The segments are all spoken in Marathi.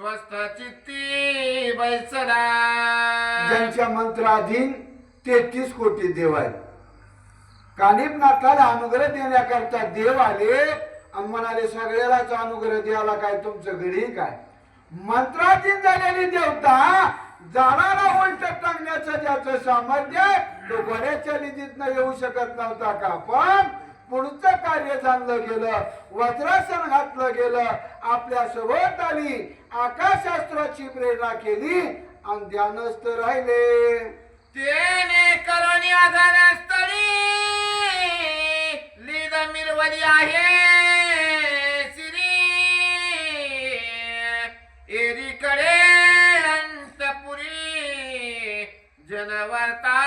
स्वस्त चित्ती ज्यांच्या मंत्राधीन तेहतीस कोटी देव आहेत. कानिपनाथाला अनुग्रह देण्याकरता देव आले. म्हणाले सगळ्यालाच अनुग्रह द्यायला काय तुमचं घरी काय? मंत्राधीन झालेली देवता जाणारा उलट टाकण्याचं ज्याचं सामर्थ्य तो बऱ्याचशा निधीतनं येऊ शकत नव्हता का? पण पुढचं कार्य चांगलं गेलं वज्रासन घातलं गेलं आपल्यासोबत आली आकाशशास्त्राची प्रेरणा केली आणि ध्यानस्थ राहिले. तेने करोनी आधार स्थळी लीद मिरवली आहे. सिरी एरीकडे अंतपुरी जनवार्ता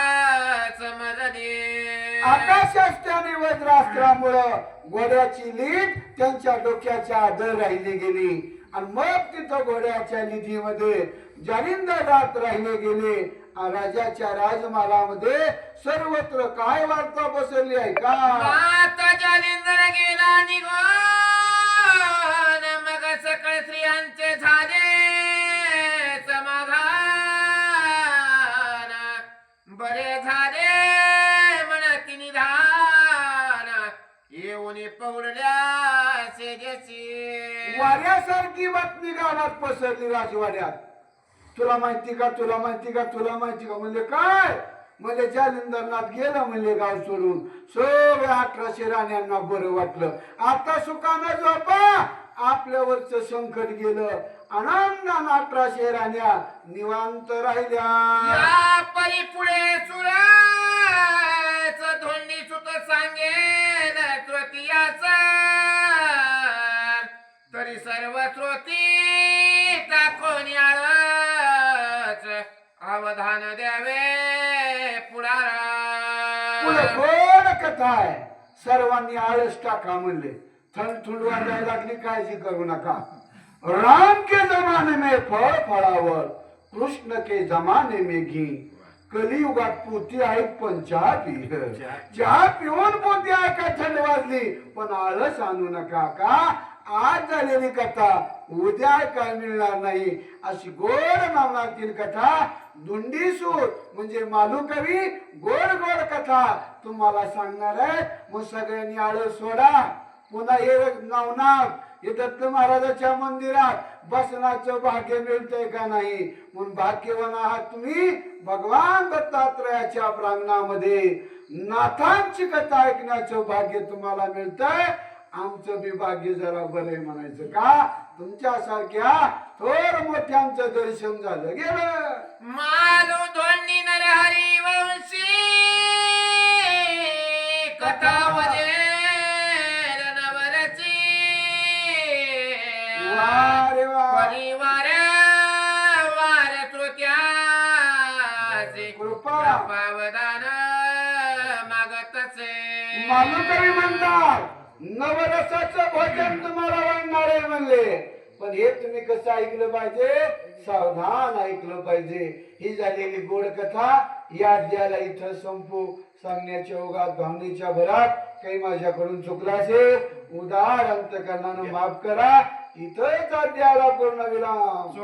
समजली आकाशास्त्राने वज्रास्त्रामुळं घोड्याची लीड त्यांच्या डोक्याच्या आदर राहिली गेली. आणि मग तिथं घोड्याच्या निधीमध्ये जालिंदर रात राहिले गेले. राजाच्या राजमालामध्ये सर्वत्र काय वार्ता पसरली आहे का? आता जालिंदर गेला निघून. मग सकाळ स्त्रियांच्या येऊन पौडल्या सेजेची वाऱ्यासारखी बातमी गावात पसरली राजवाड्यात. तुला माहिती का तुला माहिती का तुला माहिती का? म्हणजे काय? म्हणजे जालिंदरनाथ गेलं म्हणजे गाव सोडून. सगळ्या अठराशे राण्यांना बरं वाटलं. आता सुखानं झोपा. आपल्यावरच संकट गेलं. आनंदानं अठराशे राण्या निवांत राहिल्या. या परी पुढे चुराच अवधान द्यावे पुढे पुढारा गोड कथा आहे. सर्वांनी आळस टाका म्हणले. थंड थुंड वाजायला लागली काळजी करू नका. राम के जमाने में फळ फळावर कृष्ण के जमाने में घी. कलियुगात पोती आहेत पण चहा पी चहा पिऊन पोती आहे का थंड वाजली. पण आळस आणू नका का? आज झालेली कथा उद्या काय मिळणार नाही? अशी गोड नावातील कथा धुंडीसूर म्हणजे मालुकवी गोड गोड कथा तुम्हाला सांगणार आहे. मग सगळ्यांनी आळ सोडा. पुन्हा हे नवनाथ हे दत्त महाराजाच्या मंदिरात बसण्याचं भाग्य मिळतंय का नाही? म्हणून भाग्यवान आहात तुम्ही भगवान दत्तात्रयाच्या प्रांगणामध्ये. नाथांची कथा ऐकण्याचं भाग्य तुम्हाला मिळतंय. आमचं बी भाग्य जरा बरं म्हणायचं. का? तुमच्यासारख्या थोर मोठ्यांचं दर्शन झालं. गेलं. मालू धोंडी नरहरी वंशी. कथा वजेर नवरची वा रे वा. परिवार वार तृत्याचे कृपा. पावदान मागतचे. मालुकरी म्हणतात. नवरसाचं भोजन तुम्हाला वाढणार आहे म्हणले. पण हे तुम्ही कसं ऐकलं पाहिजे? सावधान ऐकलं पाहिजे. ही झालेली गोड कथा या अध्यायाला इथं संपू. सांगण्याच्या ओघात भावनेच्या भरात काही माझ्याकडून चुकला असेल उदार अंतकरणानं माफ करा. इथंच अध्यायाला पूर्ण विराम.